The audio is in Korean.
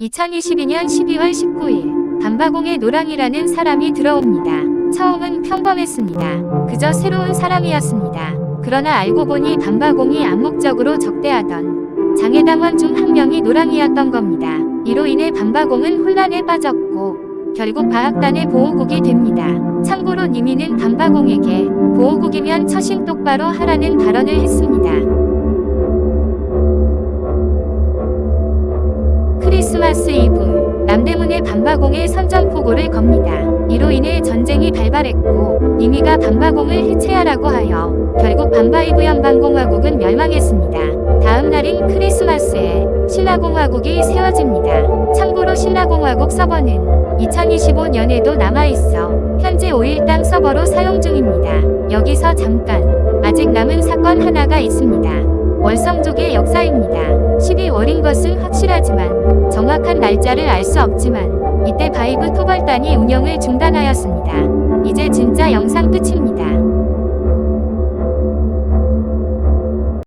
2022년 12월 19일 반바공에 노랑이라는 사람이 들어옵니다. 처음은 평범했습니다. 그저 새로운 사람이었습니다. 그러나 알고 보니 반바공이 암묵적으로 적대하던 장애당원 중 한 명이 노랑이었던 겁니다. 이로 인해 반바공은 혼란에 빠졌고 결국 방학단의 보호국이 됩니다. 참고로 니미는 반바공에게 보호국이면 처신 똑바로 하라는 발언을 했습니다. 크리스마스 이브 남대문의 반바공에 선전포고를 겁니다. 이로 인해 전쟁이 발발했고 니미가 반바공을 해체하라고 하여 결국 반바이브 연방공화국은 멸망했습니다. 다음 날인 크리스마스에 신라공화국이 세워집니다. 참고로 신라공화국 서버는 2025년에도 남아있어 현재 5일당 서버로 사용 중입니다. 여기서 잠깐 아직 남은 사건 하나가 있습니다. 월성족의 역사입니다. 12월인 것은 확실하지만 정확한 날짜를 알 수 없지만 이때 바이브 토벌단이 운영을 중단하였습니다. 이제 진짜 영상 끝입니다.